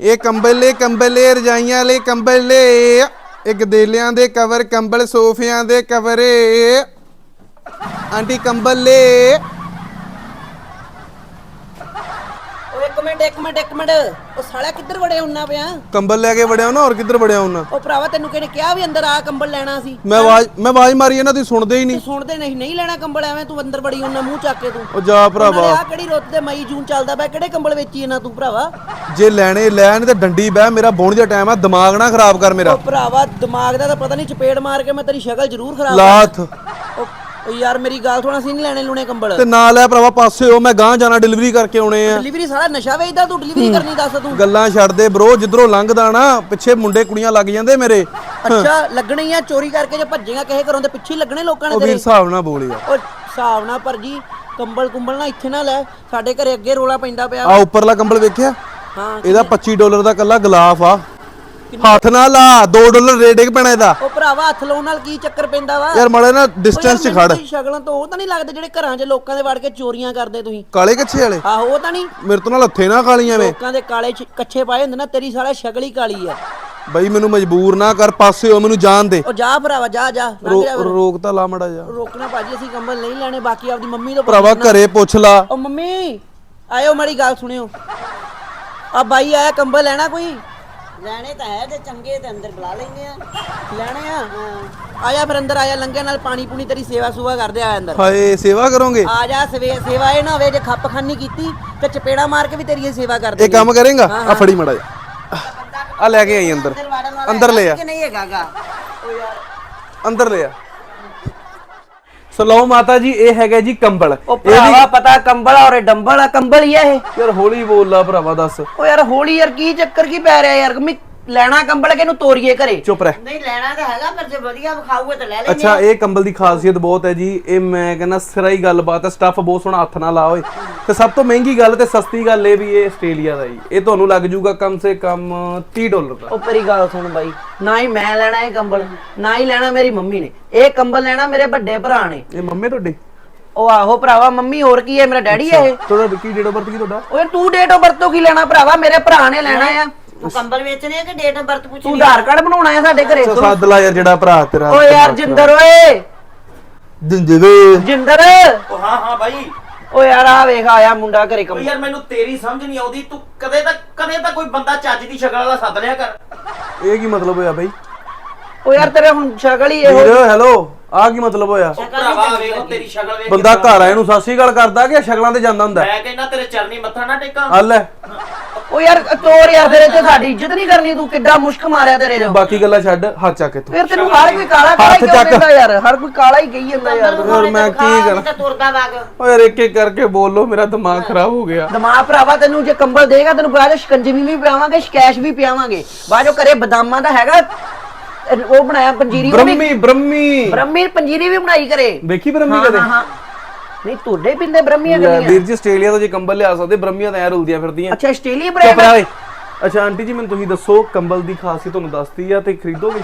ਇਹ ਕੰਬਲੇ ਕੰਬਲੇ, ਰਜਾਈਆਂ ਵਾਲੇ ਕੰਬਲੇ। ਇਹ ਗਦੇਲਿਆਂ ਦੇ ਕਵਰ, ਕੰਬਲ ਸੋਫਿਆਂ ਦੇ ਕਵਰ। ਆਂਟੀ ਕੰਬਲ। ਓ ਇੱਕ ਮਿੰਟ ਇੱਕ ਮਿੰਟ ਇੱਕ ਮਿੰਟ। ਉਹ ਸਾਲਾ ਕਿੱਧਰ ਵੜਿਆ ਹੁੰਨਾ ਪਿਆ? ਕੰਬਲ ਲੈ ਕੇ ਵੜਿਆ ਨਾ ਹੋਰ ਕਿੱਧਰ ਵੜਿਆ ਉਹਨਾਂ ਉਹ ਭਰਾਵਾ ਤੈਨੂੰ ਕਿਹਨੇ ਕਿਹਾ ਵੀ ਅੰਦਰ ਆ ਕੰਬਲ ਲੈਣਾ ਸੀ? ਮੈਂ ਆਵਾਜ਼ ਮੈਂ ਆਵਾਜ਼ ਮਾਰੀ ਇਹਨਾਂ ਦੀ ਸੁਣਦੇ ਹੀ ਨਹੀਂ। ਸੁਣਦੇ ਨਹੀਂ ਨਹੀਂ ਲੈਣਾ ਕੰਬਲ ਐਵੇਂ ਤੂੰ ਅੰਦਰ ਵੜੀ ਹੁੰਨਾ ਮੂੰਹ ਚੱਕ ਕੇ ਤੂੰ। ਉਹ ਜਾ ਭਰਾਵਾ। ਆ ਕਿਹੜੀ ਰੁੱਤ ਦੇ ਮਈ ਜੂਨ ਚੱਲਦਾ ਪਿਆ ਕਿਹੜੇ ਕੰਬਲ ਵੇਚੀ ਇਹਨਾਂ ਤੂੰ ਭਰਾਵਾ? ਜੇ ਲੈਣੇ ਲੈਣ ਤੇ ਡੰਡੀ ਬਹਿ ਮੇਰਾ ਬੋਣੀ ਦਾ ਟਾਈਮ ਆ ਦਿਮਾਗ ਨਾ ਖਰਾਬ ਕਰ ਮੇਰਾ। ਉਹ ਭਰਾਵਾ ਦਿਮਾਗ ਦਾ ਤਾਂ ਪਤਾ ਨਹੀਂ ਚਪੇੜ ਮਾਰ ਕੇ ਮੈਂ ਤੇਰੀ ਸ਼ਕਲ ਜ਼ਰੂਰ ਖਰਾਬ ਲਾਥ ਉਹ ਉਹ ਯਾਰ ਮੇਰੀ ਗੱਲ ਸੁਣ ਅਸੀਂ ਨਹੀਂ ਲੈਣੇ ਲੂਣੇ ਕੰਬਲ। ਤੇ ਨਾਲ ਲੈ ਭਰਾਵਾ ਪਾਸੇ ਹੋ ਮੈਂ ਗਾਂ ਜਾਣਾ ਡਿਲੀਵਰੀ ਕਰਕੇ ਆਉਣੇ ਆ। ਡਿਲੀਵਰੀ ਸਾਰਾ ਨਸ਼ਾ ਵੇਚਦਾ ਤੂੰ ਡਿਲੀਵਰੀ ਕਰਨੀ ਦੱਸ ਤੂੰ। ਗੱਲਾਂ ਛੱਡ ਦੇ ਬ్రో ਜਿੱਧਰੋਂ ਲੰਘਦਾ ਨਾ ਪਿੱਛੇ ਮੁੰਡੇ ਕੁੜੀਆਂ ਲੱਗ ਜਾਂਦੇ ਮੇਰੇ। ਅੱਛਾ ਲੱਗਣੇ ਆ ਚੋਰੀ ਕਰਕੇ ਜੇ ਭੱਜੇਗਾ ਕਿਸੇ ਘਰੋਂ ਤੇ ਪਿੱਛੇ ਹੀ ਲੱਗਣੇ ਲੋਕਾਂ ਨੇ ਉਹ ਤੇਰੇ। ਹਿਸਾਬ ਨਾਲ ਬੋਲ ਯਾਰ। ਉਹ ਹਿਸਾਬ ਨਾਲ ਭਰਜੀ ਕੰਬਲ ਕੁੰਬਲ ਨਾ ਇੱਥੇ ਨਾ ਲੈ ਸਾਡੇ ਘਰੇ ਅੱਗੇ ਰੋਲਾ ਪੈਂਦਾ ਪਿਆ। ਆ ਉੱਪਰਲਾ ਕੰਬਲ ਵੇਖਿਆ? ਹਾਂ ਇਹਦਾ 25 ਡਾਲਰ ਦਾ ਕੱਲਾ ਗਲਾਫ ਆ। ਹੱਥ ਨਾਲ ਲਾ 2 ਡਾਲਰ ਰੇਟ ਇੱਕ ਪੈਣਾ ਇਹਦਾ। ਉਹ ਭਰਾਵਾ ਹੱਥ ਲਾਉਣ ਨਾਲ ਕੀ ਚੱਕਰ ਪੈਂਦਾ ਵਾ? ਯਾਰ ਮਾੜਾ ਨਾ ਡਿਸਟੈਂਸ 'ਚ ਖੜ। ਸ਼ਕਲਾਂ ਤੋਂ ਉਹ ਤਾਂ ਨਹੀਂ ਲੱਗਦੇ ਜਿਹੜੇ ਘਰਾਂ 'ਚ ਲੋਕਾਂ ਦੇ ਵੜ ਕੇ ਚੋਰੀਆਂ ਕਰਦੇ ਤੁਸੀਂ। ਕਾਲੇ ਕੱਛੇ ਵਾਲੇ? ਆਹੋ ਉਹ ਤਾਂ ਨਹੀਂ। ਮੇਰੇ ਤੋਂ ਨਾਲ ਹੱਥੇ ਨਾ ਖਾਲੀਆਂ ਵੇ ਲੋਕਾਂ ਦੇ ਕਾਲੇ ਕੱਛੇ ਪਾਏ ਹੁੰਦੇ ਨਾ ਤੇਰੀ ਸਾਲਾ ਸ਼ਕਲ ਹੀ ਕਾਲੀ ਆ। ਬਈ ਮੈਨੂੰ ਮਜਬੂਰ ਨਾ ਕਰ ਪਾਸੇ ਹੋ ਮੈਨੂੰ ਜਾਣ ਦੇ। ਉਹ ਜਾ ਭਰਾਵਾ ਜਾ ਜਾ। ਰੋਕ ਤਾਂ ਲਾ ਮੜਾ ਜਾ ਰੋਕਣਾ ਭਾਜੀ ਅਸੀਂ ਕੰਬਲ ਨਹੀਂ ਲੈਣੇ ਬਾਕੀ ਆਪਦੀ ਮੰਮੀ ਤੋਂ ਭਰਾਵਾ ਘਰੇ ਪੁੱਛ ਲਾ। ਉਹ ਮੰਮੀ ਆਇਓ ਮਾੜੀ ਗੱਲ ਸੁਣਿਓ। ਆ ਬਾਈ ਆਇਆ ਕੰਬਲ ਲੈਣਾ ਕੋਈ? ਲੈਣੇ ਤਾਂ ਹੈ ਤੇ ਚੰਗੇ ਤੇ ਅੰਦਰ ਬੁਲਾ ਲੈਂਦੇ ਆ। ਲੈਣੇ ਆ? ਆਇਆ ਫਿਰ ਅੰਦਰ ਆਇਆ ਲੰਘਿਆ ਨਾਲ ਪਾਣੀ ਪੂਣੀ ਤੇਰੀ ਸੇਵਾ ਸੁਵਾ ਕਰਦੇ ਆ ਅੰਦਰ। ਹਾਏ ਸੇਵਾ ਕਰੋਗੇ? ਆ ਜਾ ਸਵੇ ਸੇਵਾ ਇਹ ਨਾ ਹੋਵੇ ਜੇ ਖੱਪ ਖਾਨੀ ਕੀਤੀ ਤੇ ਚਪੇੜਾ ਮਾਰ ਕੇ ਵੀ ਤੇਰੀ ਇਹ ਸੇਵਾ ਕਰਦੇ ਇਹ ਕੰਮ ਕਰੇਗਾ? ਆ ਫੜੀ ਮੜਾ ਜਾ ਆ ਲੈ ਕੇ ਆਈ ਅੰਦਰ। ਅੰਦਰ ਲੈ ਆ। ਕਿ ਨਹੀਂ ਹੈਗਾਗਾ? ਅੰਦਰ ਲੈ ਆ। ਸੋ ਲਓ ਮਾਤਾ ਜੀ ਇਹ ਹੈਗਾ ਜੀ ਕੰਬਲ। ਉਹ ਭਰਾਵਾ ਪਤਾ ਕੰਬਲ ਔਰ ਇਹ ਡੰਬਲ ਆ ਕੰਬਲ ਹੀ ਆ ਇਹ। ਯਾਰ ਹੌਲੀ ਬੋਲ ਲਾ ਭਰਾਵਾ ਦੱਸ। ਉਹ ਯਾਰ ਹੋਲੀ ਯਾਰ ਕੀ ਚੱਕਰ ਕੀ ਪੈ ਰਿਹਾ ਯਾਰ? ਮੈਂ ਲੈਣਾ ਕੰਬਲ ਕਿ ਇਹਨੂੰ ਤੋਰੀਏ ਘਰੇ? ਚੁੱਪ ਰਹਿ। ਨਹੀਂ ਲੈਣਾ ਤਾਂ ਹੈਗਾ ਪਰ ਜੇ ਵਧੀਆ ਵਿਖਾਊਗੇ ਤਾਂ ਲੈ ਲੈਂਦੇ ਅੱਛਾ ਇਹ ਕੰਬਲ ਦੀ ਖਾਸੀਅਤ ਬਹੁਤ ਹੈ ਜੀ। ਇਹ ਮੈਂ ਕਹਿੰਦਾ ਸਿਰਾ ਹੀ ਗੱਲਬਾਤ ਹੈ ਸਟੱਫ ਬਹੁਤ ਸੋਹਣਾ ਹੱਥ ਨਾਲ ਲਾ ਓਏ ਤੇ ਸਭ ਤੋਂ ਮਹਿੰਗੀ ਗੱਲ ਤੇ ਸਸਤੀ ਗੱਲ ਇਹ ਵੀ ਇਹ ਆਸਟ੍ਰੇਲੀਆ ਦਾ ਜੀ। ਇਹ ਤੁਹਾਨੂੰ ਲੱਗ ਜਾਊਗਾ ਕਮ ਸੇ ਕਮ 30 ਡਾਲਰ ਦਾ। ਉਹ ਪਰੀ ਗੱਲ ਸੁਣ ਬਾਈ ਨਾ ਹੀ ਮੈਂ ਲੈਣਾ ਇਹ ਕੰਬਲ ਨਾ ਹੀ ਲੈਣਾ ਮੇਰੀ ਮੰਮੀ ਨੇ। ਇਹ ਕੰਬਲ ਲੈਣਾ ਮੇਰੇ ਵੱਡੇ ਭਰਾ ਨੇ। ਇਹ ਮੰਮੀ ਤੁਹਾਡੀ? ਉਹ ਆਹੋ ਭਰਾਵਾ ਮੰਮੀ ਹੋਰ ਕੀ ਹੈ ਮੇਰਾ ਡੈਡੀ ਹੈ ਇਹ। ਤੁਹਾਡਾ ਕੀ ਡੇਟ ਆਫ ਬਰਥ ਕੀ ਤੁਹਾਡਾ? ਓਏ ਤੂੰ ਡੇਟ ਆਫ ਬਰਥ ਤੋਂ ਕੀ ਲੈਣਾ ਭਰਾਵਾ? ਮੇਰੇ ਭਰਾ ਨੇ ਲੈਣਾ ਆ। ਤੂੰ ਕੰਬਲ ਵੇਚਣੇ ਆ ਕਿ ਡੇਟ ਆਫ ਬਰਥ ਪੁੱਛ ਤੂੰ ਆਧਾਰ ਕਾਰਡ ਬਣਾਉਣਾ ਆ ਸਾਡੇ ਘਰੇ? ਅੱਛਾ, ਸੱਦ ਲਾ ਯਾਰ ਜਿਹੜਾ ਭਰਾ ਤੇਰਾ ਓਏ ਯਾਰ ਜਿੰਦਰ ਓਏ। ਜਿੰਦਵੇ ਜਿੰਦਰ। ਉਹ ਹਾਂ ਹਾਂ ਬਾਈ। ਓ ਯਾਰ ਆ ਵੇਖ ਆਇਆ ਮੁੰਡਾ ਘਰੇ ਉਹ ਕੰਮ ਯਾਰ ਮੈਨੂੰ ਤੇਰੀ ਸਮਝ ਨਹੀਂ ਆਉਂਦੀ। ਤੂੰ ਕਦੇ ਤਾਂ ਕਦੇ ਤਾਂ ਕੋਈ ਬੰਦਾ ਚੱਜ ਦੀ ਸ਼ਕਲ ਵਾਲਾ ਸੱਦ ਲਿਆ ਕਰ। ਇਹ ਕੀ ਮਤਲਬ ਹੋਇਆ ਬਈ? ਓ ਯਾਰ ਤੇਰੇ ਹੁਣ ਸ਼ਕਲ ਹੀ ਇਹੋ ਵੀਰ ਹੈਲੋ ਆ ਕੀ ਮਤਲਬ ਹੋਇਆ? ਉਹ ਭਰਾਵਾ ਵੇਖੋ ਤੇਰੀ ਸ਼ਕਲ ਵੇਖ ਬੰਦਾ ਘਰ ਆਏ ਨੂੰ ਸ਼੍ਰੀ ਅਕਾਲ ਕਰਦਾ ਕਿ ਸ਼ਕਲਾਂ ਤੇ ਜਾਂਦਾ ਹੁੰਦਾ? ਮੈਂ ਕਹਿੰਦਾ ਤੇਰੇ ਚਰਨੀ ਮੱਥਾ ਨਾ ਟੇਕਾਂ। ਹੱਲ ਹੈ। ਓ ਯਾਰ ਤੋਰ ਯਾਰ ਤੇਰੇ ਤੇ ਸਾਡੀ ਇੱਜ਼ਤ ਨਹੀਂ ਕਰਨੀ ਤੂੰ ਕਿੱਡਾ ਮੁਸ਼ਕ ਮਾਰਿਆ ਤੇਰੇ ਜੋ ਬਾਕੀ ਗੱਲਾਂ ਛੱਡ ਹੱਥ ਚੱਕ ਇੱਥੋਂ। ਫਿਰ ਤੈਨੂੰ ਹਰ ਕੋਈ ਕਾਲਾ ਕਾਲਾ ਹੀ ਕਿਉਂ ਚੱਕ। ਕਹਿੰਦਾ ਯਾਰ? ਹਰ ਕੋਈ ਕਾਲਾ ਹੀ ਕਹੀ ਜਾਂਦਾ ਯਾਰ। ਯਾਰ ਮੈਂ ਕੀ ਕਰਾਂ ਤਾਂ ਤੁਰਦਾ ਵਗ ਓ ਯਾਰ ਇੱਕ ਇੱਕ ਕਰਕੇ ਬੋਲੋ ਮੇਰਾ ਦਿਮਾਗ ਖਰਾਬ ਹੋ ਗਿਆ। ਦਿਮਾਗ ਭਰਾਵਾ ਤੈਨੂੰ ਜੇ ਕੰਬਲ ਦੇਗਾ ਤੈਨੂੰ ਬਾਅਦ ਚ ਸ਼ਿਕੰਜਵੀ ਵੀ ਪਿਆਵਾਂਗੇ ਸ਼ਕੈਸ਼ ਵੀ ਪਿਆਵਾਂਗੇ। ਬਾਅਦ ਘਰੇ ਬਦਾਮਾਂ ਦਾ ਹੈਗਾ ਅਹ ਉਹ ਬਣਾਇਆ ਪੰਜੀਰੀ ਉਹ ਵੀ ਬ੍ਰਹਮੀ। ਬ੍ਰਹਮੀ ਬ੍ਰਹਮੀ ਪੰਜੀਰੀ ਵੀ ਬਣਾਈ ਘਰੇ। ਵੇਖੀ ਬ੍ਰਹਮੀ ਕਦੇ? ਹਾਂ ਹਾਂ। ਨਹੀਂ ਤੁਹਾਡੇ ਪਿੰਦੇ ਬ੍ਰਹਮੀਆਂ ਲੈ, ਵੀਰ ਜੀ ਆਸਟ੍ਰੇਲੀਆ ਤੋਂ ਜੇ ਕੰਬਲ ਲਿਆ ਸਕਦੇ ਬ੍ਰਹਮੀਆਂ ਤਾਂ ਐ ਰੁਲਦੀਆਂ ਫਿਰਦੀਆਂ। ਅੱਛਾ ਆਸਟ੍ਰੇਲੀਆ ਚੁੱਪ ਰਹਿ। ਓਏ ਅੱਛਾ ਆਂਟੀ ਜੀ ਮੈਨੂੰ ਤੁਸੀਂ ਦੱਸੋ ਕੰਬਲ ਦੀ ਖਾਸੀਅਤ ਤੁਹਾਨੂੰ ਦੱਸਤੀ ਆ ਤੇ ਖਰੀਦੋਗੇ?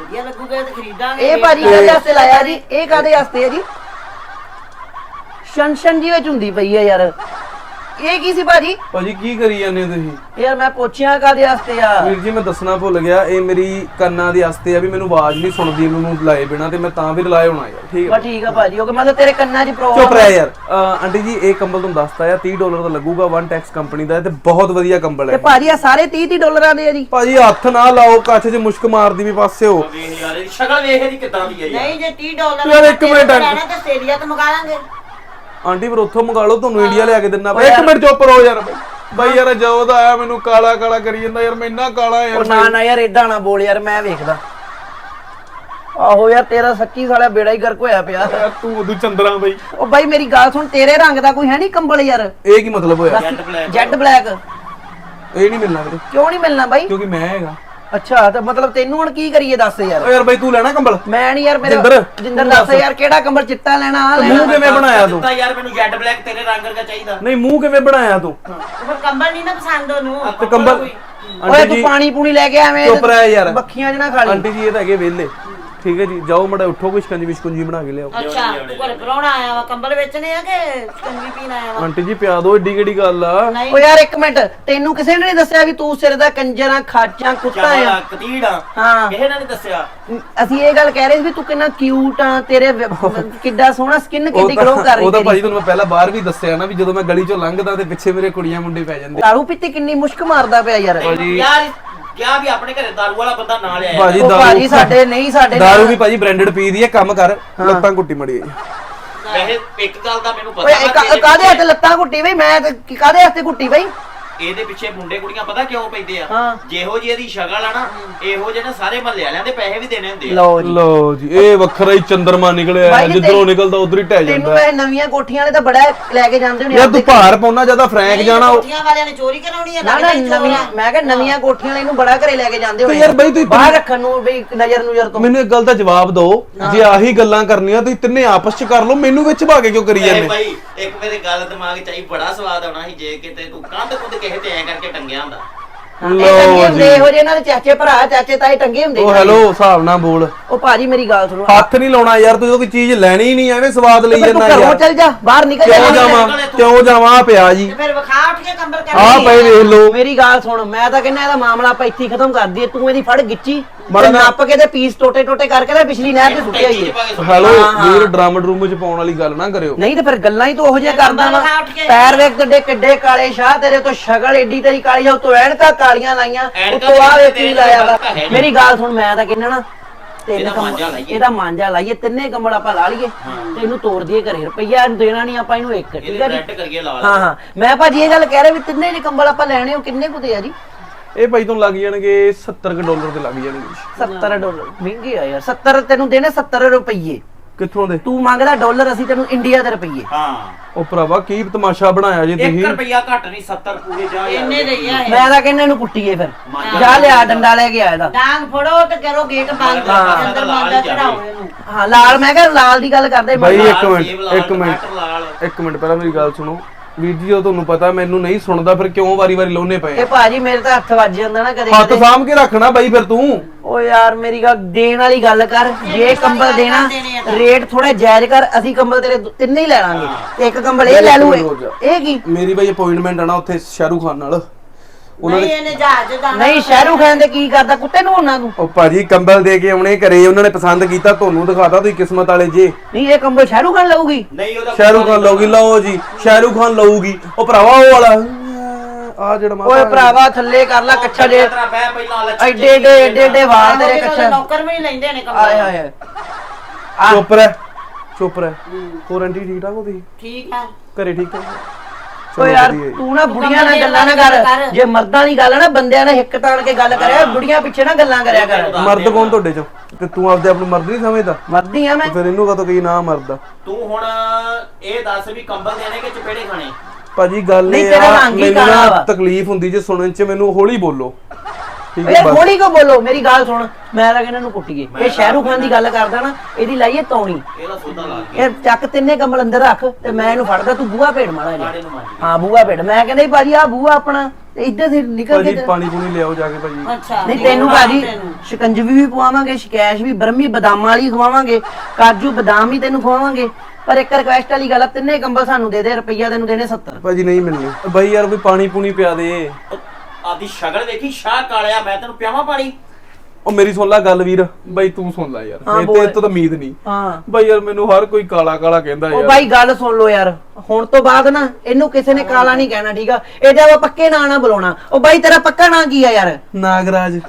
ਵਧੀਆ ਲੱਗੂਗਾ ਤੇ ਖਰੀਦਾਂਗੇ ਇਹ ਭਾਜੀ ਕਾਦੇ ਵਾਸਤੇ ਲਾਇਆ ਜੀ। ਇਹ ਕਾਦੇ ਵਾਸਤੇ ਹੈ ਜੀ? ਸ਼ਨਸ਼ਨ ਜੀ ਵਿੱਚ ਹੁੰਦੀ ਪਈ ਹੈ ਯਾਰ। ਇਹ ਕੀ ਸੀ ਭਾਜੀ? ਭਾਜੀ ਕੀ ਕਰੀ ਜਾਂਦੇ ਹੋ ਤੁਸੀਂ? ਯਾਰ ਮੈਂ ਪੁੱਛਿਆ ਕਾਦੇ ਵਾਸਤੇ ਆ? ਵੀਰ ਜੀ ਮੈਂ ਦੱਸਣਾ ਭੁੱਲ ਗਿਆ। ਇਹ ਮੇਰੀ ਕੰਨਾਂ ਦੇ ਵਾਸਤੇ ਆ ਵੀ ਮੈਨੂੰ ਆਵਾਜ਼ ਨਹੀਂ ਸੁਣਦੀ ਮੈਨੂੰ ਲਾਏ ਬਿਨਾ ਤੇ ਮੈਂ ਤਾਂ ਵੀ ਲਾਏ ਹੋਣਾ ਯਾਰ ਠੀਕ ਬਾ ਹੈ ਠੀਕ ਆ ਭਾਜੀ ਉਹ ਮਤਲਬ ਤੇਰੇ ਕੰਨਾਂ 'ਚ ਚੁੱਪ ਪ੍ਰੋਬਲਮ ਰਹਿ ਯਾਰ। ਅਹ ਆਂਟੀ ਜੀ ਇਹ ਕੰਬਲ ਤੁਹਾਨੂੰ ਦੱਸਤਾ ਆ 30 ਡਾਲਰ ਦਾ ਲੱਗੂਗਾ ਵਨ ਟੈਕਸ ਕੰਪਨੀ ਦਾ ਤੇ ਬਹੁਤ ਵਧੀਆ ਕੰਬਲ ਤੇ ਹੈ ਭਾਜੀ ਆ ਸਾਰੇ 30 30 ਡਾਲਰਾਂ ਦੇ ਆ ਜੀ। ਭਾਜੀ ਹੱਥ ਨਾ ਲਾਓ ਕੱਛ 'ਚ ਮੁਸ਼ਕ ਮਾਰਦੀ ਵੀ ਪਾਸੇ ਹੋ। ਵੇਖ ਯਾਰ ਸ਼ਕਲ ਵੇਖ ਇਹਦੀ ਕਿੱਦਾਂ ਦੀ ਹੈ ਯਾਰ। ਨਹੀਂ ਜੇ 30 ਡਾਲਰ ਯਾਰ ਇੱਕ ਮਿੰਟ। ਲੈਣਾ ਤੇ ਆਸਟ੍ਰੇਲੀਆ ਤੋਂ ਮੰਗਾ ਲਾਂਗੇ ਆਂਟੀ ਫਿਰ ਉੱਥੋਂ ਮੰਗਾ ਲਓ ਤੁਹਾਨੂੰ ਇੰਡੀਆ ਲਿਆ ਕੇ ਦਿੰਨਾ ਇੱਕ ਮਿੰਟ ਚੁੱਪ ਰਹੋ ਯਾਰ ਬਾਈ। ਯਾਰ ਜੋ ਦਾ ਆਇਆ ਮੈਨੂੰ ਕਾਲਾ ਕਾਲਾ ਕਰੀ ਜਾਂਦਾ ਯਾਰ ਮੈਂ ਇੰਨਾ ਕਾਲਾ ਉਹ ਯਾਰ ਨਾ ਨਾ ਯਾਰ ਏਦਾਂ ਨਾ ਬੋਲ ਯਾਰ ਮੈਂ ਵੇਖਦਾ। ਆਹੋ ਯਾਰ ਤੇਰਾ ਸੱਚੀ ਸਾਲਾ ਬੇੜਾ ਹੀ ਗਰਕ ਹੋਇਆ ਪਿਆ। ਯਾਰ ਤੂੰ ਉਦੋਂ ਚੰਦਰਾ ਬਾਈ। ਉਹ ਬਾਈ ਮੇਰੀ ਗੱਲ ਸੁਣ ਤੇਰੇ ਰੰਗ ਦਾ ਕੋਈ ਹੈ ਨਹੀਂ ਕੰਬਲ ਯਾਰ? ਇਹ ਕੀ ਮਤਲਬ ਹੋਇਆ? Zed Black. ਇਹ ਨਹੀਂ ਮਿਲਣਾ ਵੀਰੇ। ਕਿਉਂ ਨਹੀਂ ਮਿਲਣਾ ਬਾਈ? ਕਿਉਂਕਿ ਮੈਂ ਹੈਗਾ। ਅੱਛਾ ਤੇ ਮਤਲਬ ਤੈਨੂੰ ਹੁਣ ਕੀ ਕਰੀਏ ਦੱਸ ਯਾਰ। ਓ ਯਾਰ ਬਾਈ ਤੂੰ ਲੈਣਾ ਕੰਬਲ? ਮੈਂ ਨਹੀਂ ਯਾਰ ਮੇਰੇ ਜਿੰਦਰ, ਜਿੰਦਰ ਦੱਸ ਯਾਰ ਕਿਹੜਾ ਕੰਬਲ ਚਿੱਟਾ ਲੈਣਾ ਆ ਲੈਣਾ। ਮੂੰਹ ਕਿਵੇਂ ਬਣਾਇਆ ਤੂੰ? ਦਿੱਤਾ ਯਾਰ ਮੈਨੂੰ ਜੈਡ ਬਲੈਕ ਤੇਰੇ ਰੰਗ ਵਰਗਾ ਚਾਹੀਦਾ। ਨਹੀਂ ਮੂੰਹ ਕਿਵੇਂ ਬਣਾਇਆ ਤੂੰ? ਫਿਰ ਕੰਬਲ ਨਹੀਂ ਨਾ ਪਸੰਦ ਉਹਨੂੰ। ਤੇ ਕੰਬਲ ਓਏ ਆਂਟੀ ਤੂੰ ਜੀ ਪਾਣੀ ਪੂਣੀ ਲੈ ਕੇ ਐਵੇਂ ਚੁੱਪ ਰਹਿ ਯਾਰ। ਬੱਖੀਆਂ ਚ ਨਾ ਖਾ ਲਈ। ਆਂਟੀ ਜੀ ਇਹ ਤਾਂ ਹੈਗੇ ਵਿਹਲੇ। ਠੀਕ ਹੈ ਜੀ ਜਾਓ ਮੜਾ ਉੱਠੋ ਕੋਈ ਸ਼ਿਕੰਜੀ ਵਿਸ਼ਕੁੰਜੀ ਬਣਾ ਕੇ ਲਿਆਓ। ਅੱਛਾ ਕੋਲ ਪਰੋਣਾ ਆਇਆ ਵਾ ਕੰਬਲ ਵੇਚਣੇ ਆ ਕਿ ਚੰਗੀ ਪੀਣ ਆਇਆ ਵਾ? ਆਂਟੀ ਜੀ ਪਿਆ ਦੋ ਏਡੀ ਕਿਹੜੀ ਗੱਲ ਆ? ਨਹੀਂ। ਓ ਯਾਰ ਇੱਕ ਮਿੰਟ ਤੈਨੂੰ ਕਿਸੇ ਨੇ ਨਹੀਂ ਦੱਸਿਆ ਵੀ ਤੂੰ ਸਿਰ ਦਾ ਕੰਜਰਾਂ ਖਾਚਾਂ ਕੁੱਤਾ ਆ? ਕਤੀੜਾ। ਹਾਂ। ਕਿਸੇ ਨੇ ਨਹੀਂ ਦੱਸਿਆ। ਅਸੀਂ ਇਹ ਗੱਲ ਕਹਿ ਰਹੇ ਸੀ ਵੀ ਤੂੰ ਕਿੰਨਾ ਕਿਊਟ ਆ ਤੇਰੇ ਵ- ਕਿੱਡਾ ਸੋਹਣਾ ਸਕਿਨ ਕਿੱਡੀ ਗਲੋ ਕਰ ਰਹੀ ਉਹ ਤਾਂ ਭਾਜੀ ਤੁਹਾਨੂੰ ਮੈਂ ਪਹਿਲਾਂ ਬਾਹਰ ਵੀ ਦੱਸਿਆ ਨਾ ਵੀ ਜਦੋਂ ਮੈਂ ਗਲੀ ਚੋਂ ਲੰਘਦਾ ਤੇ ਪਿੱਛੇ ਮੇਰੇ ਕੁੜੀਆਂ ਮੁੰਡੇ ਪੈ ਜਾਂਦੇ। ਦਾਰੂ ਪੀਤੀ ਕਿੰਨੀ ਮੁਸ਼ਕ ਮਾਰਦਾ ਪਿਆ ਯਾਰ। ਯਾਰ ਕਿਹਾ ਵੀ ਆਪਣੇ ਘਰੇ ਦਾਰੂ ਵਾਲਾ ਬੰਦਾ ਨਾ ਲਿਆਇਆ ਭਾਜੀ ਉਹ ਦਾਰੂ ਭਾਜੀ ਸਾਡੇ ਨਹੀਂ ਸਾਡੇ ਦਾਰੂ ਵੀ ਭਾਜੀ ਬ੍ਰਾਂਡਡ ਪੀ ਦੀ ਹੈ ਕੰਮ ਕਰ। ਲੱਤਾਂ ਘੁੱਟੀ ਮੜੀ ਵੈਸੇ ਇੱਕ ਗੱਲ ਦਾ ਮੈਨੂੰ ਪਤਾ ਓਏ ਵਾ ਇਹ ਕਿ ਕਾ- ਇਹਦੇ ਕਾਹਦੇ ਹੱਥ ਲੱਤਾਂ ਘੁੱਟੀ ਬਈ? ਮੈਂ ਤੇ ਕੀ- ਕਾਹਦੇ ਹੱਥ ਘੁੱਟੀ ਬਈ? ਇਹਦੇ ਪਿੱਛੇ ਮੁੰਡੇ ਕੁੜੀਆਂ ਪਤਾ ਕਿਉਂ ਪੈਂਦੇ ਆ? ਹਾਂ। ਜਿਹੋ ਜੀ ਇਹਦੀ ਸ਼ਕਲ ਆ ਨਾ ਇਹੋ ਜਿਹੇ ਨੇ ਸਾਰੇ ਮਹੱਲੇ ਵਾਲਿਆਂ ਦੇ ਪੈਸੇ ਵੀ ਦੇਣੇ ਹੁੰਦੇ ਆ। ਲਓ ਜੀ। ਇਹ ਵੱਖਰਾ ਹੀ ਚੰਦਰਮਾ ਨਿਕਲਿਆ ਹੈ ਜੀ, ਜਿੱਧਰੋਂ ਤੈਨੂੰ- ਨਿਕਲਦਾ ਉਧਰ ਹੀ ਤੈਨੂੰ ਜਾਂਦਾ। ਇਹ ਨਵੀਆਂ ਕੋਠੀਆਂ ਵਾਲੇ ਤਾਂ ਬੜਾ ਲੈ ਕੇ ਜਾਂਦੇ ਹੋਣੇ ਯਾਰ ਤੂੰ ਭਾਰ ਪਾਉਣਾ ਜ਼ਿਆਦਾ ਫਰੈਂਕ ਜਾਣਾ ਉਹ- ਕੋਠੀਆਂ ਵਾਲਿਆਂ ਨੇ ਚੋਰੀ ਕਰਾਉਣੀ ਆ ਨਾ ਨਾ ਹੀ ਨਵੀਆਂ। ਮੈਂ ਕਿਹਾ ਨਵੀਆਂ ਕੋਠੀਆਂ ਵਾਲੇ ਇਹਨੂੰ ਬੜਾ ਘਰੇ ਲੈ ਕੇ ਜਾਂਦੇ ਹੋਣੇ। ਯਾਰ ਬਈ ਤੂੰ ਬਾਹਰ ਰੱਖਣ ਨੂੰ ਬਈ ਨਜ਼ਰ ਨੁਜ਼ਰ ਤੋਂ। ਮੈਨੂੰ ਇੱਕ ਗੱਲ ਦਾ ਜਵਾਬ ਦਿਓ ਜੇ ਆਹੀ ਗੱਲਾਂ ਕਰਨੀਆਂ ਤੁਸੀਂ ਤਿੰਨੇ ਆਪਸ ਚ ਕਰ ਲਓ ਮੈਨੂੰ ਵਿੱਚ ਭਾ ਕੇ ਕਿਉਂ ਕਰੀ ਜਾਂਦੇ? ਭਾਈ ਇੱਕ ਮੇਰੇ ਗੱਲ ਦਿਮਾਗ ਚ ਆਈ ਬੜਾ ਸਵਾਦ ਆਉਣਾ ਸੀ ਜੇ ਕਿਤੇ ਤੂੰ ਕੰਧ ਕੁੰਦ ਕਿਸੇ ਤੇ ਐ ਕਰਕੇ ਟੰਗਿਆ ਹੁੰਦਾ। ਇਹ ਟੰਗੇ ਲਓ ਹੁੰਦੇ ਜੀ ਇਹੋ ਜਿਹੇ ਇਹਨਾਂ ਦੇ ਚਾਚੇ ਭਰਾ ਚਾਚੇ ਤਾਏ ਟੰਗੇ ਹੁੰਦੇ ਉਹ ਹੈਲੋ ਹਿਸਾਬ ਨਾਲ ਬੋਲ। ਉਹ ਭਾਜੀ ਮੇਰੀ ਗੱਲ ਸੁਣੋ। ਹੱਥ ਨਹੀਂ ਲਾਉਣਾ ਯਾਰ ਤੂੰ ਜਦੋਂ ਕੋਈ ਚੀਜ਼ ਲੈਣੀ ਹੀ ਨਹੀਂ ਐਵੇਂ ਸਵਾਦ ਲਈ ਫਿਰ ਤੂੰ ਜਾਂਦਾ ਘਰੋਂ ਯਾਰ। ਚੱਲ ਜਾ ਬਾਹਰ ਨਿਕਲ ਕਿਉਂ ਜਾਵਾਂ? ਕਿਉਂ ਜਾਵਾਂ? ਆਹ ਪਿਆ ਜੀ। ਤੇ ਫਿਰ ਵਿਖਾ ਉੱਠ ਕੇ ਕੰਬਲ ਕਰ ਆਹ ਪਏ ਵੇਖ ਲਓ। ਮੇਰੀ ਗੱਲ ਸੁਣ ਮੈਂ ਤਾਂ ਕਹਿੰਦਾ ਇਹਦਾ ਮਾਮਲਾ ਆਪਾਂ ਇੱਥੇ ਹੀ ਖਤਮ ਕਰ ਦਈਏ ਤੂੰ ਇਹਦੀ ਫੜ ਗਿੱਚੀ। ਮਾੜਾ ਨੱਪ ਕੇ ਤੇ ਪੀਸ ਟੋਟੇ ਟੋਟੇ ਕਰਕੇ ਤੇ ਪਿਛਲੀ ਨਹਿਰ ਤੇ ਸੁੱਟਿਆ ਹੀ ਹੈ। ਹੈਲੋ। ਵੀਰ ਡਰਮ ਡਰੂਮ ਚ ਪਾਉਣ ਵਾਲੀ ਗੱਲ ਨਾ ਕਰਿਓ ਨਹੀਂ ਤੇ ਫਿਰ ਗੱਲਾਂ ਹੀ ਤੂੰ ਉਹੋ ਜਿਹਾ ਕਰਦਾ ਵਾ ਵਿਖਾ ਉੱਠ ਕੇ। ਪੈਰ ਵੇਖ ਕਿੱਡੇ ਕਿੱਡੇ ਕਾਲੇ ਸ਼ਾਹ ਤੇਰੇ ਤੋਂ ਸ਼ਕਲ ਏਡੀ ਤੇਰੀ ਕਾਲੀ ਆ ਤੂੰ ਐਨਕਾਂ ਕਾਲੀਆਂ ਲਾਈਆਂ ਐਨਕਾਂ ਉਤੋਂ ਆ ਤੇ ਵੇ ਤੇਰੇ ਕੀ ਲਾਇਆ ਵਾ ਫ਼ਰਕ ਹੈ ਨੀ। ਮੇਰੀ ਗੱਲ ਸੁਣ ਮੈਂ ਤਾਂ ਕਹਿੰਦਾ ਨਾ ਤਿੰਨ ਇਹਦਾ ਕੰਬਲ ਮਾਂਜਾ ਲਾਈਏ। ਇਹਦਾ ਮਾਂਜਾ ਲਾਈਏ ਤਿੰਨੇ ਕੰਬਲ ਆਪਾਂ ਲਾ ਲਈਏ ਤੇ ਇਹਨੂੰ ਤੋੜ ਦਈਏ ਘਰੇ ਰੁਪਈਆ ਦੇਣਾ ਨਹੀਂ ਆਪਾਂ ਇਹਨੂੰ ਇੱਕ ਠੀਕ ਇਹਦੇ ਹੈ ਜੀ ਰੈਂਟ ਕਰੀਏ ਲਾ ਹਾਂ ਹਾਂ ਮੈਂ ਭਾਜੀ ਇਹ ਗੱਲ ਕਹਿ ਰਿਹਾ ਵੀ ਤਿੰਨੇ ਨੇ ਕੰਬਲ ਆਪਾਂ ਲੈਣੇ ਹੋ ਕਿੰਨੇ ਕੁ ਦੇ ਆ ਜੀ ਇਹ ਭਾਈ ਤੁਹਾਨੂੰ ਲੱਗ ਜਾਣਗੇ 70 ਕੁ ਡਾਲਰ ਦੇ ਲੱਗ ਜਾਣਗੇ। 70 ਡਾਲਰ ਮਹਿੰਗੇ ਆ ਯਾਰ 70 ਤੈਨੂੰ ਦੇਣੇ 70 ਰੁਪਈਏ। ਕਿੱਥੋਂ ਦੇ? ਤੂੰ ਮੰਗਦਾ ਡਾਲਰ ਅਸੀਂ ਤੈਨੂੰ ਇੰਡੀਆ ਦੇ ਰੁਪਈਏ। ਹਾਂ। ਉਹ ਭਰਾਵਾ ਕੀ ਤਮਾਸ਼ਾ ਬਣਾਇਆ ਜੀ 1 ਤੁਸੀਂ? ਰੁਪਿਆ ਘੱਟ ਨਹੀਂ 70 ਪੂਰੇ ਜਾ ਯਾਰ। ਇੰਨੇ ਦੇ ਆ ਇਹ। ਮੈਂ ਤਾਂ ਕਹਿੰਦਾ ਇਹਨੂੰ ਕੁੱਟੀਏ ਫਿਰ। ਜਾ ਲਿਆ ਡੰਡਾ ਲੈ ਕੇ ਆ ਇਹਦਾ। ਡਾਂਗ ਫੜੋ ਤੇ ਕਰੋ ਗੇਟ ਬੰਦ ਹਾਂ। ਅੰਦਰ ਜਾਵੇ। ਚੜਾਓ ਇਹਨੂੰ। ਹਾਂ ਲਾਲ ਮੈਂ ਕਿਹਾ ਲਾਲ ਦੀ ਗੱਲ ਕਰਦੇ ਬਾਈ ਇੱਕ ਮਿੰਟ, ਇੱਕ ਮਿੰਟ। ਇੱਕ ਮਿੰਟ ਪਹਿਲਾਂ ਮੇਰੀ ਗੱਲ ਸੁਣੋ। ਵੀਰ ਜੀ ਉਹ ਤੁਹਾਨੂੰ ਪਤਾ ਮੈਨੂੰ ਨਹੀਂ ਸੁਣਦਾ ਫਿਰ ਕਿਉਂ ਵਾਰੀ-ਵਾਰੀ ਲਾਉਨੇ ਪਏ ਇਹ ਭਾਜੀ ਮੇਰੇ ਤਾਂ ਹੱਥ ਵੱਜ ਜਾਂਦਾ ਨਾ ਕਦੇ ਹੱਥ ਕਦੇ। ਸਾਂਭ ਕੇ ਰੱਖਣਾ ਬਾਈ ਫਿਰ ਤੂੰ। ਓ ਯਾਰ ਮੇਰੀ ਗੱਲ ਦੇਣ ਵਾਲੀ ਗੱਲ ਕਰ। ਜੇ ਕੰਬਲ ਦੇਣਾ ਆ। ਰੇਟ ਥੋੜਾ ਜਾਇਜ਼ ਕਰ ਅਸੀਂ ਕੰਬਲ ਤੇਰੇ ਦੋ- ਤਿੰਨੇ ਹੀ ਲੈ ਲਾਂਗੇ। ਤੇ ਇੱਕ ਕੰਬਲ ਇਹ ਲੈ ਲੂ। ਇਹ ਕੀ? ਮੇਰੀ ਬਾਈ ਅਪਾਇੰਟਮੈਂਟ ਆਣਾ ਉੱਥੇ ਸ਼ਾਹਰੂਖ ਖਾਨ ਨਾਲ। ਉਹਨਾਂ ਨਹੀਂ ਨੇ ਇਹਨੇ ਜਹਾਜ਼ ਦਾ ਨਹੀਂ ਸ਼ਾਹਰੂਖ ਖਾਨ ਦੇ ਕੀ ਕਰਦਾ? ਕੁੱਤੇ ਨੂੰ ਉਹਨਾਂ ਨੂੰ। ਉਹ ਭਾਜੀ ਕੰਬਲ ਦੇ ਕੇ ਆਉਣੇ ਘਰੇ ਉਹਨਾਂ ਨੇ ਪਸੰਦ ਕੀਤਾ ਤੁਹਾਨੂੰ ਦਿਖਾਤਾ ਤੁਸੀਂ ਕਿਸਮਤ ਵਾਲੇ ਜੇ। ਨਹੀਂ ਇਹ ਕੰਬਲ ਸ਼ਾਹਰੂਖ ਖਾਨ ਲਊਗੀ। ਨਹੀਂ ਉਹਦਾ ਸ਼ਾਹਰੂਖ ਖਾਨ ਲਊਗੀ ਲਓ ਜੀ ਸ਼ਾਹਰੂਖ ਖਾਨ ਲਊਗੀ। ਉਹ ਭਰਾਵਾ ਉਹ ਵਾਲਾ। ਆ ਜਿਹੜਾ ਮਾਤਾ ਓਏ ਭਰਾਵਾ ਥੱਲੇ ਕਰ ਲੈ ਕੱਛਾ ਜੇ। ਤੇਰਾ ਬਹਿ ਪਹਿਲਾਂ ਲੱਛ ਐਡੇ ਐਡੇ ਐਡੇ ਐਡੇ ਵਾਲ ਤੇਰੇ ਕੱਛਾ। ਨੌਕਰ ਵੀ ਲੈਂਦੇ ਨੇ ਆਏ ਕੰਬਲ। ਹਾਏ ਹਾਏ ਆ ਚੁੱਪ ਰਹਿ ਚੁੱਪ ਰਹਿ। ਹੋਰ ਆਂਟੀ ਠੀਕ ਠਾਕ ਹੋ ਤੁਸੀਂ? ਠੀਕ ਆ। ਘਰੇ ਠੀਕ ਠਾਕ? ਓ ਯਾਰ ਤੂੰ ਨਾ ਬੁੜੀਆਂ ਨਾਲ ਗੱਲਾਂ ਨਾ ਕਰ। ਜੇ ਮਰਦਾਂ ਦੀ ਗੱਲ ਨਾ ਬੰਦਿਆਂ ਨੇ ਹਿੱਕ ਤਾਣ ਕੇ ਗੱਲ ਕਰਿਆ ਬੁੜੀਆਂ ਪਿੱਛੇ ਨਾ ਗੱਲਾਂ ਕਰਿਆ ਕਰ। ਮਰਦ ਕੌਣ ਤੁਹਾਡੇ ਚੋਂ? ਤੇ ਤੂੰ ਆਪਦੇ ਆਪ ਨੂੰ ਮਰਦ ਨਹੀਂ ਸਮਝਦਾ? ਮਰਦੀ ਆ ਮੈਂ। ਫਿਰ ਇਹਨੂੰ ਕਹਤੋ ਕਹੀ ਨਾ ਮਰਦਾ? ਤੂੰ ਹੁਣ ਇਹ ਦੱਸ ਵੀ ਕੰਬਲ ਦੇਣੇ ਕਿ ਚਪੇੜੇ ਖਾਣੇ? ਭਾਜੀ ਗੱਲ ਨਹੀਂ, ਇਹ ਤੇਰਾ ਆ ਮੈਨੂੰ। ਤਕਲੀਫ ਹੁੰਦੀ ਜੇ ਸੁਣਨ ਚ ਮੈਨੂੰ ਹੌਲੀ ਬੋਲੋ। ਠੀਕ ਓਏ ਹੈ ਬਸ। ਕੋ ਬੋਲੋ ਮੇਰੀ ਗੱਲ ਸੁਣ। ਮੈਂ ਤਾਂ ਕਹਿੰਦਾ ਨੂੰ ਕੁੱਟੀਏ ਇਹ ਸ਼ਾਹਰੂਖ ਖਾਨ ਦੀ ਗੱਲ ਕਰਦਾ ਨਾ ਇਹਦੀ ਲਾਈਏ ਤੌਣੀ। ਇਹਦਾ ਸੌਦਾ ਲਾ ਕੇ। ਇਹ ਚੱਕ ਤਿੰਨੇ ਕੰਬਲ ਅੰਦਰ ਰੱਖ ਤੇ ਮੈਂ ਇਹਨੂੰ ਫੜਦਾ ਤੂੰ ਬੂਹਾ ਭੇੜ ਨੂੰ ਮਾਰੀ ਹਾਂ ਬੂਹਾ ਭੇੜ ਮੈਂ ਕਹਿੰਦਾ ਸੀ ਭਾਜੀ ਆ ਬੂਹਾ ਆਪਣਾ ਤੇ ਇੱਧਰ से ਨਿਕਲ ਕੇ ਪਾਣੀ ਪੂਣੀ ਲਿਆਓ ਜਾ ਕੇ ਭਾਜੀ। ਅੱਛਾ। ਨਹੀਂ ਤੈਨੂੰ ਭਾਜੀ ਸ਼ਿਕੰਜਵੀ ਵੀ ਪਵਾਵਾਂਗੇ ਸ਼ਿਕੈਸ਼ ਵੀ ਬਰਮੀ ਬਦਾਮਾਂ ਵਾਲੀ ਖਵਾਵਾਂਗੇ ਕਾਜੂ ਬਦਾਮ ਵੀ ਤੈਨੂੰ ਖਵਾਵਾਂਗੇ। ਪਰ ਇੱਕ ਰਿਕਵੈਸਟ ਵਾਲੀ ਗੱਲ ਆ, ਤਿੰਨੇ ਕੰਬਲ ਸਾਨੂੰ ਦੇ ਦੇ ਰੁਪਈਆ ਤੈਨੂੰ ਦੇਣੇ 70 ਭਾਜੀ ਨਹੀਂ ਮਿਲਨੇ ਬਾਈ ਯਾਰ ਕੋਈ ਪਾਣੀ ਪੂਣੀ ਪਿਆ ਦੇ। ਆਪਦੀ ਸ਼ਕਲ ਵੇਖੀ ਸ਼ਾਹ ਕਾਲਿਆ ਮੈਂ ਤੈਨੂੰ ਪਿਆਵਾਂ ਪਾਣੀ। ਉਹ ਮੇਰੀ ਸੁਣ ਲੈ ਗੱਲ ਵੀਰ। ਬਾਈ ਤੂੰ ਸੁਣ ਲੈ ਯਾਰ। ਹਾਂ, ਮੇਰੇ ਬੋਲ। ਤੇ ਤਾਂ ਉਮੀਦ ਨਹੀਂ। ਹਾਂ। ਬਾਈ ਯਾਰ ਮੈਨੂੰ ਹਰ ਕੋਈ ਕਾਲਾ ਕਾਲਾ ਕਹਿੰਦਾ ਉਹ ਯਾਰ। ਬਾਈ ਗੱਲ ਸੁਣ ਲੋ ਯਾਰ। ਹੁਣ ਤੋਂ ਬਾਅਦ ਨਾ ਇਹਨੂੰ ਕਿਸੇ ਨੇ ਕਾਲਾ ਨਹੀਂ ਕਹਿਣਾ ਠੀਕ ਆ? ਇਹਦੇ ਆਪਾਂ ਪੱਕੇ ਨਾਂ ਨਾ ਬੁਲਾਉਣਾ। ਉਹ ਬਾਈ ਤੇਰਾ ਪੱਕਾ ਨਾਂ ਕੀ ਆ ਯਾਰ? ਨਾਗਰਾਜ।